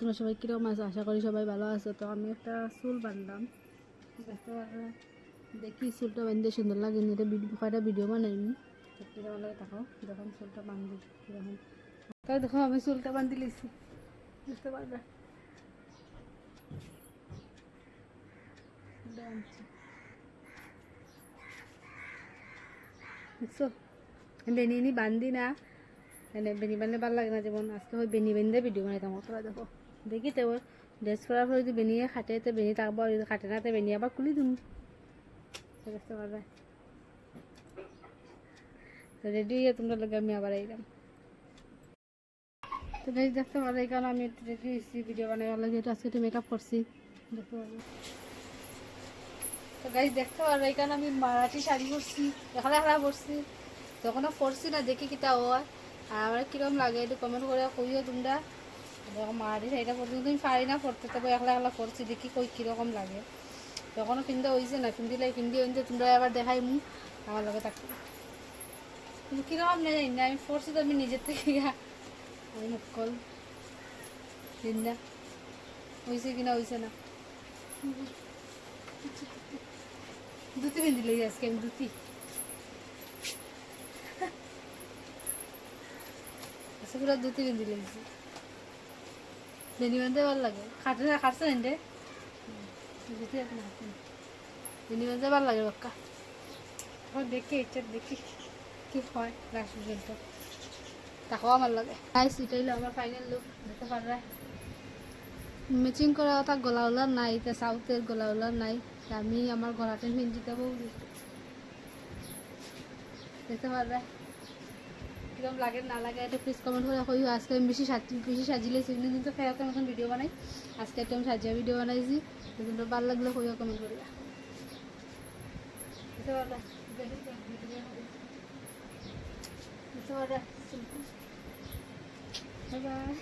তোমরা সবাই কীরকম আছো? আশা করি সবাই ভালো আছো। তো আমি একটা চুল বানলাম। দেখি চুলটা বাঁধতে সুন্দর লাগে এটা কয়টা ভিডিও বানাইনি ভালো লাগে দেখো, যখন চুলটা বান্ধি যখন তাই দেখো আমি চুলটা বান্ধি লিছি বুঝতে পারবে? বেনি নি বান্ধি না। মানে বেনি বান্ধলে ভালো লাগে না যেমন। আজকে হয় বেনি বেঁধে ভিডিও বানাইতাম। তোরা দেখো। দেখি তো ড্রেস করার পরে যদি বেনিয়ে খাটে, তো বেনি থাকব আর যদি খাটে না, তো বেনি আবার খুলি দিন তো রেডি হয়ে তোমরা লোক আমি আবার আইলাম তো গাইজ দেখতে পারো এই কারণে আমি রেডি হয়েছি ভিডিও বানাই লাগে যেহেতু আজকে একটু মেকআপ করছি দেখতে পারবে তো গাইজ দেখতে পারো এই আমি মারাঠি শাড়ি পরছি এখানে এখানে পরছি তখনও পরছি না, দেখি কিতা হয়। আর আমার কীরকম লাগে একটু কমেন্ট করে কইও তোমরা। দেখো মারাঠি শাড়িটা পরতে কিন্তু আমি পারি না পড়তে, তবে একলা একলা পরছি দেখি কই কীরকম লাগে। তখনও পিন্ধা হয়েছে না পিন্ধিলে পিন্ধি হইতে তোমরা আবার দেখাই মু, আমার লগে থাকি। কিন্তু কীরকম নেই জানি না, আমি পড়ছি তো আমি নিজের থেকে আমি মুখল দিনটা হয়েছে কিনা হয়েছে না দুটি পিন্ধিলে আজকে আমি দুটি আচ্ছা পুরো দুটি পিন্ধি লেগেছি বান্ধে ভালো লাগে। খাটে না, খাটছে বেনি বান্ধে ভালো লাগে বাক্কা। এখন দেখি এটা দেখি কি হয় লাস্ট পর্যন্ত তাকেও আমার লাগে। গাইস এটাই আমার ফাইনাল লুক দেখতে পারবে ম্যাচিং করা কথা গলা উলার নাই তা সাউথের গলা উলার নাই। আমি আমার গলাতে পিন্দি দেবো দেখতে পারবে কীরকম লাগে, না লাগে একটা প্লিজ কমেন্ট করে কইও। আজকে আমি বেশি সাজি বেশি দিন তো ফেরতের মতন ভিডিও বানাই। আজকে একটু আমি সাজিয়া ভিডিও বানাইছি। কিন্তু ভালো লাগলে, কইও কমেন্ট করিয়া। Bye bye